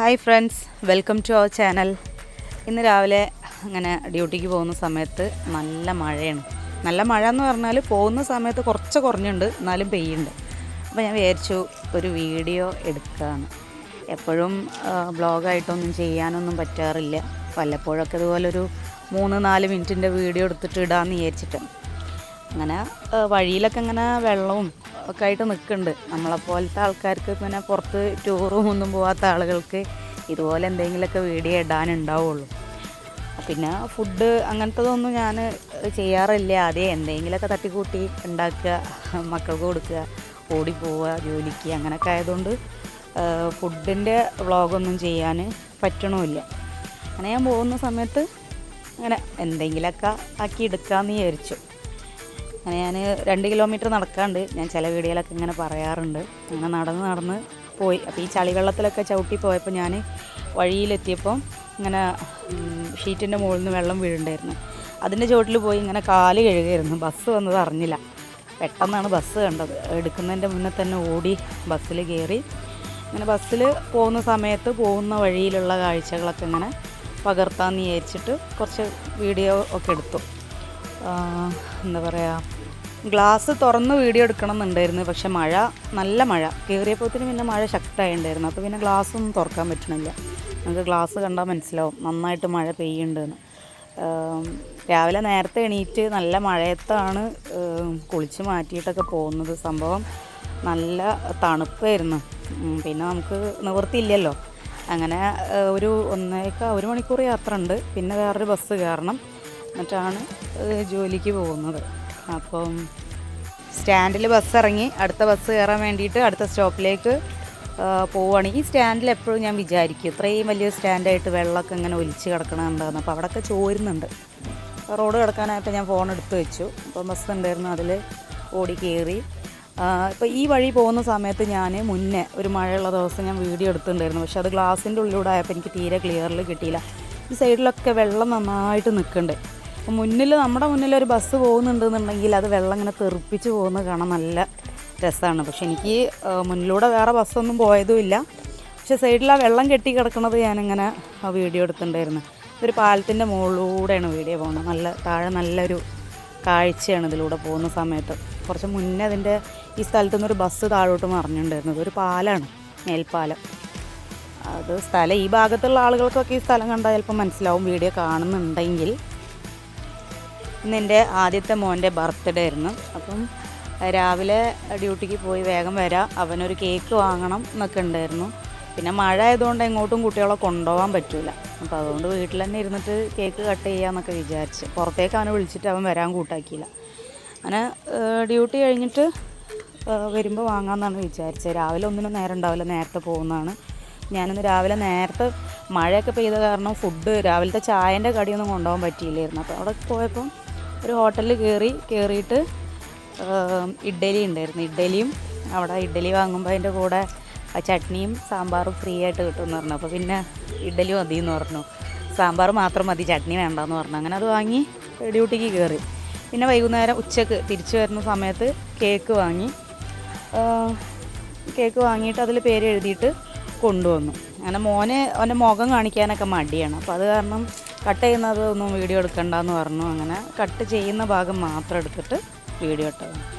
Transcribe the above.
Hi friends welcome to our channel. ഇന്ന് രാവിലെ അങ്ങനെ ഡ്യൂട്ടിക്ക് പോകുന്ന സമയത്ത് നല്ല മഴയാണ്. നല്ല മഴ എന്ന് പറഞ്ഞാൽ പോകുന്ന സമയത്ത് കുറച്ച് കുറഞ്ഞുണ്ട് എന്നാലും പെയ്യുണ്ട്. അപ്പോൾ ഞാൻ വിചാരിച്ചു ഒരു വീഡിയോ എടുക്കുകയാണ് എപ്പോഴും ബ്ലോഗായിട്ടൊന്നും ചെയ്യാനൊന്നും പറ്റാറില്ല. വല്ലപ്പോഴൊക്കെ ഇതുപോലൊരു മൂന്ന് നാല് മിനിറ്റിന്റെ വീഡിയോ എടുത്തിട്ട് ഇടാമെന്ന് വിചാരിച്ചിട്ടാണ്. അങ്ങനെ വഴിയിലൊക്കെ ഇങ്ങനെ വെള്ളവും ഒക്കെ ആയിട്ട് നിൽക്കുന്നുണ്ട് നമ്മളെപ്പോലത്തെ ആൾക്കാർക്ക് പിന്നെ പുറത്ത് ടൂറും ഒന്നും പോകാത്ത ആളുകൾക്ക് ഇതുപോലെ എന്തെങ്കിലുമൊക്കെ വീഡിയോ ഇടാനുണ്ടാവുള്ളൂ. പിന്നെ ഫുഡ് അങ്ങനത്തതൊന്നും ഞാൻ ചെയ്യാറില്ല. ആദ്യം എന്തെങ്കിലുമൊക്കെ തട്ടിക്കൂട്ടി ഉണ്ടാക്കുക മക്കൾക്ക് കൊടുക്കുക ഓടി ഓടിപ്പോവുക ജോലിക്ക് അങ്ങനെയൊക്കെ ആയതുകൊണ്ട് ഫുഡിന്റെ വ്ളോഗൊന്നും ചെയ്യാൻ പറ്റണമില്ല അങ്ങനെ ഞാൻ പോകുന്ന സമയത്ത് അങ്ങനെ എന്തെങ്കിലുമൊക്കെ ആക്കി എടുക്കാമെന്ന് വിചാരിച്ചു. അങ്ങനെ ഞാൻ രണ്ട് കിലോമീറ്റർ നടക്കാണ്ട് ഞാൻ ചില വീഡിയോയിലൊക്കെ ഇങ്ങനെ പറയാറുണ്ട്. അങ്ങനെ നടന്ന് നടന്ന് പോയി. അപ്പോൾ ഈ ചളിവെള്ളത്തിലൊക്കെ ചവിട്ടി പോയപ്പോൾ ഞാൻ വഴിയിലെത്തിയപ്പം ഇങ്ങനെ ഷീറ്റിന്റെ മുകളിൽ നിന്ന് വെള്ളം വീഴുണ്ടായിരുന്നു. അതിന്റെ ചുവട്ടിൽ പോയി ഇങ്ങനെ കാൽ കഴുകായിരുന്നു. ബസ് വന്നത് അറിഞ്ഞില്ല. പെട്ടെന്നാണ് ബസ് കണ്ടത്. എടുക്കുന്നതിന്റെ മുന്നേ തന്നെ ഓടി ബസ്സിൽ കയറി ഇങ്ങനെ ബസ്സിൽ പോകുന്ന സമയത്ത് പോകുന്ന വഴിയിലുള്ള കാഴ്ചകളൊക്കെ ഇങ്ങനെ പകർത്താമെന്ന് വിചാരിച്ചിട്ട് കുറച്ച് വീഡിയോ ഒക്കെ എടുത്തു. എന്താ പറയുക ഗ്ലാസ് തുറന്ന് വീഡിയോ എടുക്കണം എന്നുണ്ടായിരുന്നു പക്ഷെ മഴ നല്ല മഴ. കയറിയപ്പോഴത്തേനും പിന്നെ മഴ ശക്തമായിട്ടുണ്ടായിരുന്നു. അപ്പോൾ പിന്നെ ഗ്ലാസ് ഒന്നും തുറക്കാൻ പറ്റണില്ല. നമുക്ക് ഗ്ലാസ് കണ്ടാൽ മനസ്സിലാവും നന്നായിട്ട് മഴ പെയ്യുന്നുണ്ടെന്ന്. രാവിലെ നേരത്തെ എണീറ്റ് നല്ല മഴയത്താണ് കുളിച്ച് മാറ്റിയിട്ടൊക്കെ പോകുന്നത്. സംഭവം നല്ല തണുപ്പായിരുന്നു. പിന്നെ നമുക്ക് നിവൃത്തിയില്ലല്ലോ. അങ്ങനെ ഒരു ഒന്നേക്ക ഒരു മണിക്കൂർ യാത്ര ഉണ്ട് പിന്നെ വേറൊരു ബസ് കയറണം. എന്നിട്ടാണ് ജോലിക്ക് പോകുന്നത്. അപ്പം സ്റ്റാൻഡിൽ ബസ് ഇറങ്ങി അടുത്ത ബസ് കയറാൻ വേണ്ടിയിട്ട് അടുത്ത സ്റ്റോപ്പിലേക്ക് പോവുകയാണ് ഈ സ്റ്റാൻഡിൽ എപ്പോഴും ഞാൻ വിചാരിക്കും ഇത്രയും വലിയ സ്റ്റാൻഡായിട്ട് വെള്ളമൊക്കെ ഇങ്ങനെ ഒലിച്ച് കിടക്കണമുണ്ടാകുന്നു അപ്പോൾ അവിടെയൊക്കെ ചോരുന്നുണ്ട്. റോഡ് കിടക്കാനായപ്പോൾ ഞാൻ ഫോൺ എടുത്ത് വെച്ചു. അപ്പോൾ ബസ് ഉണ്ടായിരുന്നു അതിൽ ഓടി കയറി. ഇപ്പോൾ ഈ വഴി പോകുന്ന സമയത്ത് ഞാൻ മുന്നേ ഒരു മഴയുള്ള ദിവസം ഞാൻ വീഡിയോ എടുത്തിട്ടുണ്ടായിരുന്നു. പക്ഷേ അത് ഗ്ലാസിന്റെ ഉള്ളിലൂടെ ആയപ്പോൾ എനിക്ക് തീരെ ക്ലിയറിൽ കിട്ടിയില്ല. ഈ സൈഡിലൊക്കെ വെള്ളം നന്നായിട്ട് നിൽക്കുന്നുണ്ട്. അപ്പോൾ മുന്നിൽ നമ്മുടെ മുന്നിൽ ഒരു ബസ് പോകുന്നുണ്ടെന്നുണ്ടെങ്കിൽ അത് വെള്ളം ഇങ്ങനെ തെറിപ്പിച്ച് പോകുന്നത് കാണാൻ നല്ല രസമാണ് പക്ഷെ എനിക്ക് മുന്നിലൂടെ വേറെ ബസ്സൊന്നും പോയതുമില്ല. പക്ഷെ സൈഡിൽ ആ വെള്ളം കെട്ടി കിടക്കുന്നത് ഞാനിങ്ങനെ വീഡിയോ എടുത്തിട്ടുണ്ടായിരുന്നു. ഒരു പാലത്തിന്റെ മുകളിലൂടെയാണ് വീഡിയോ പോകുന്നത്. നല്ല താഴെ നല്ലൊരു കാഴ്ചയാണ് ഇതിലൂടെ പോകുന്ന സമയത്ത്. കുറച്ച് മുന്നേ അതിന്റെ ഈ സ്ഥലത്തു നിന്നൊരു ബസ് താഴോട്ട് മറിഞ്ഞിട്ടുണ്ടായിരുന്നത് ഒരു പാലാണ് മേൽപ്പാലം. അത് സ്ഥലം ഈ ഭാഗത്തുള്ള ആളുകൾക്കൊക്കെ ഈ സ്ഥലം കണ്ടാൽ ചിലപ്പോൾ മനസ്സിലാവും വീഡിയോ കാണുന്നുണ്ടെങ്കിൽ. ഇന്ന് എന്റെ ആദ്യത്തെ മോന്റെ ബർത്ത്ഡേ ആയിരുന്നു. അപ്പം രാവിലെ ഡ്യൂട്ടിക്ക് പോയി വേഗം വരാം. അവനൊരു കേക്ക് വാങ്ങണം എന്നൊക്കെ ഉണ്ടായിരുന്നു. പിന്നെ മഴ ആയതുകൊണ്ട് എങ്ങോട്ടും കുട്ടികളെ കൊണ്ടുപോകാൻ പറ്റില്ല അപ്പോൾ അതുകൊണ്ട് വീട്ടിൽ തന്നെ ഇരുന്നിട്ട് കേക്ക് കട്ട് ചെയ്യാമെന്നൊക്കെ വിചാരിച്ച് പുറത്തേക്ക് അവനെ വിളിച്ചിട്ട് അവൻ വരാൻ കൂട്ടാക്കിയില്ല. അങ്ങനെ ഡ്യൂട്ടി കഴിഞ്ഞിട്ട് വരുമ്പോൾ വാങ്ങാമെന്നാണ് വിചാരിച്ചത്. രാവിലെ ഒന്നിനും നേരം ഉണ്ടാവില്ല നേരത്തെ പോകുന്നതാണ്. ഞാനിന്ന് രാവിലെ നേരത്തെ മഴയൊക്കെ പെയ്ത കാരണം ഫുഡ് രാവിലത്തെ ചായന്റെ കടിയൊന്നും കൊണ്ടുപോകാൻ പറ്റിയില്ലായിരുന്നു. അപ്പോൾ അവിടെ പോയപ്പം ഒരു ഹോട്ടലിൽ കയറി കയറിയിട്ട് ഇഡ്ഡലി ഉണ്ടായിരുന്നു. ഇഡ്ഡലിയും അവിടെ ഇഡ്ഡലി വാങ്ങുമ്പോൾ അതിന്റെ കൂടെ ചട്നിയും സാമ്പാറും ഫ്രീ ആയിട്ട് കിട്ടുമെന്ന് പറഞ്ഞു. അപ്പോൾ പിന്നെ ഇഡ്ഡലി മതി എന്ന് പറഞ്ഞു. സാമ്പാർ മാത്രം മതി ചട്നി വേണ്ടെന്ന് പറഞ്ഞു. അങ്ങനെ അത് വാങ്ങി ഡ്യൂട്ടിക്ക് കയറി. പിന്നെ വൈകുന്നേരം ഉച്ചയ്ക്ക് തിരിച്ചു വരുന്ന സമയത്ത് കേക്ക് വാങ്ങി. കേക്ക് വാങ്ങിയിട്ട് അതിൽ പേര് എഴുതിയിട്ട് കൊണ്ടുവന്നു. അങ്ങനെ മോനെ അവന്റെ മുഖം കാണിക്കാനൊക്കെ മടിയാണ്. അപ്പോൾ അത് കാരണം കട്ട് ചെയ്യുന്നത് ഒന്നും വീഡിയോ എടുക്കണ്ടെന്ന് പറഞ്ഞു. അങ്ങനെ കട്ട് ചെയ്യുന്ന ഭാഗം മാത്രം എടുത്തിട്ട് വീഡിയോ ഇട്ടത്